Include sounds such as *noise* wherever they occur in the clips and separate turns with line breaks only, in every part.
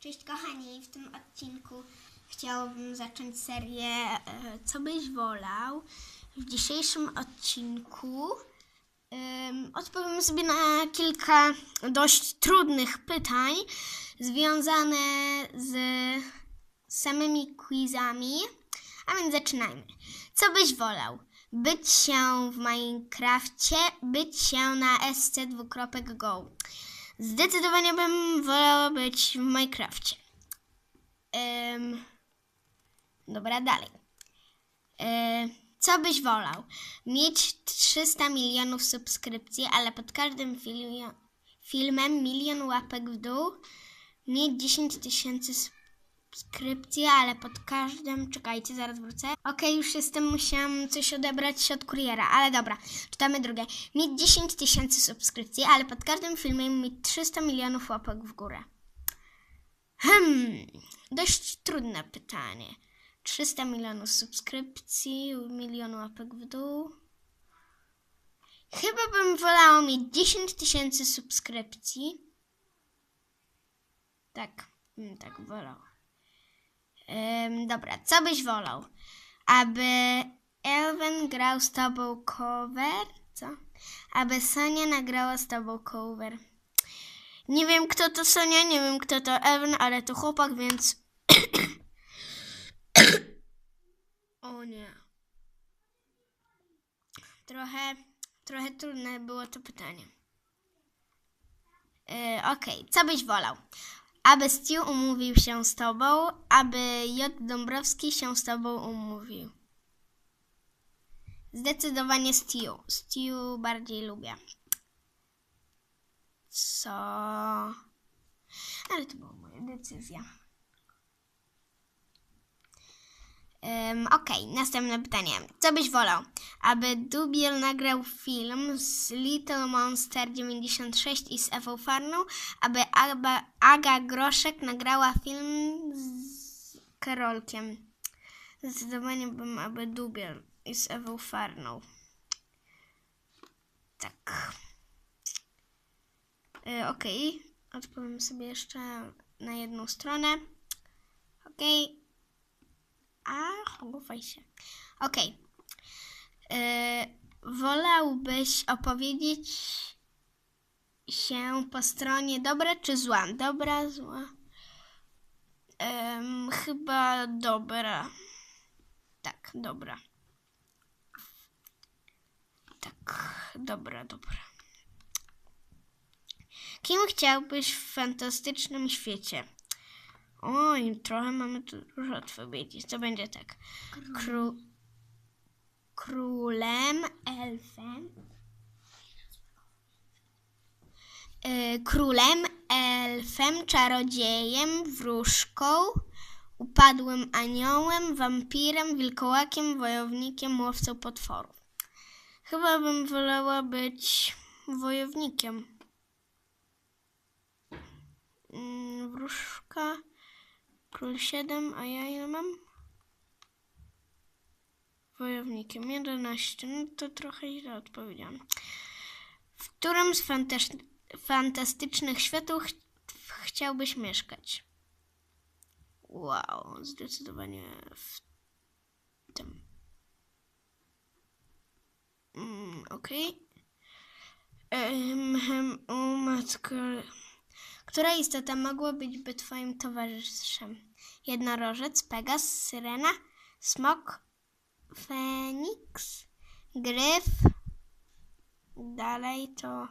Cześć kochani, w tym odcinku chciałabym zacząć serię e, Co byś wolał? W dzisiejszym odcinku em, odpowiem sobie na kilka dość trudnych pytań związane z samymi quizami. A więc zaczynajmy. Co byś wolał? Być się w Minecrafcie, być się na SC dwukropek go. Zdecydowanie bym wolała być w Minecrafcie. Em, dobra, dalej. E, co byś wolał? Mieć 300 milionów subskrypcji, ale pod każdym filmem milion łapek w dół. Mieć 10 tysięcy subskrypcji, ale pod każdym... Czekajcie, zaraz wrócę. Okej, już jestem, musiałam coś odebrać od kuriera, ale dobra, czytamy drugie. Mieć 10 tysięcy subskrypcji, ale pod każdym filmem mieć 300 milionów łapek w górę. Hmm, dość trudne pytanie. 300 milionów subskrypcji, milion łapek w dół. Chyba bym wolała mieć 10 tysięcy subskrypcji. Tak, tak wolała. Dobra, co byś wolał? Aby Elven grał z tobą cover? Co? Aby Sonia nagrała z tobą cover. Nie wiem, kto to Sonia, nie wiem, kto to Elven, ale to chłopak, więc... *coughs* o nie. Trochę, trochę trudne było to pytanie. Yy, Okej, co byś wolał? Aby Stu umówił się z tobą, aby J. Dąbrowski się z tobą umówił. Zdecydowanie Stu. Stu bardziej lubię. Co? Ale to była moja decyzja. Um, Okej, następne pytanie. Co byś wolał? Aby Dubiel nagrał film z Little Monster 96 i z Ewą Farną, aby Aga, Aga Groszek nagrała film z Karolkiem. Zdecydowanie bym aby Dubiel i z Ewą Farną. Tak. Y, Okej, odpowiem sobie jeszcze na jedną stronę. Okej. A, chowaj się. Okej. Y, wolałbyś opowiedzieć się po stronie dobra czy zła? Dobra, zła. Em, chyba dobra. Tak, dobra. Tak, dobra, dobra. Kim chciałbyś w fantastycznym świecie? Oj, trochę mamy tu dużo odpowiedzi. Co będzie tak? Kró... Królem, elfem. Y, królem, elfem, czarodziejem, wróżką, upadłym aniołem, wampirem, wilkołakiem, wojownikiem, łowcą potworów. Chyba bym wolała być wojownikiem. Mm, Wróżka, król 7, a ja ile mam? Wojownikiem 11. No to trochę źle odpowiedziałam. W którym z fantastycznych światów ch- chciałbyś mieszkać? Wow, zdecydowanie w tym. Mm, Okej. Em, em, O matko. Która istota mogła być by twoim towarzyszem? Jednorożec, Pegas, Syrena, Smok, Feniks, Gryf. Dalej to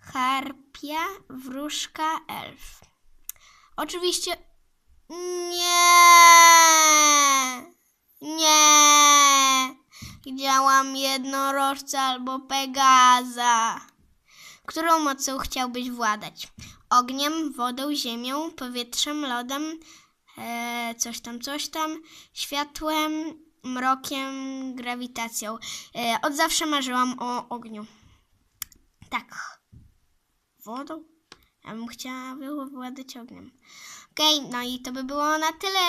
Harpia, Wróżka, Elf. Oczywiście nie, nie. Widziałam jednorożca albo Pegaza. Którą mocą chciałbyś władać? Ogniem, wodą, ziemią, powietrzem, lodem, e, coś tam, coś tam, światłem, mrokiem, grawitacją. E, od zawsze marzyłam o ogniu. Tak. Wodą? Ja bym chciała władać ogniem. Okej, no i to by było na tyle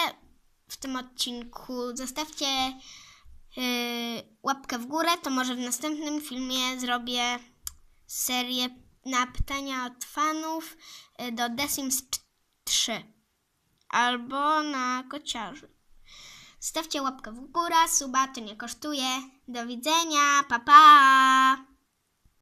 w tym odcinku. Zostawcie yy, łapkę w górę, to może w następnym filmie zrobię serię na pytania od fanów y, do The Sims 3 albo na kociarzy. Stawcie łapkę w górę, suba to nie kosztuje. Do widzenia, pa pa!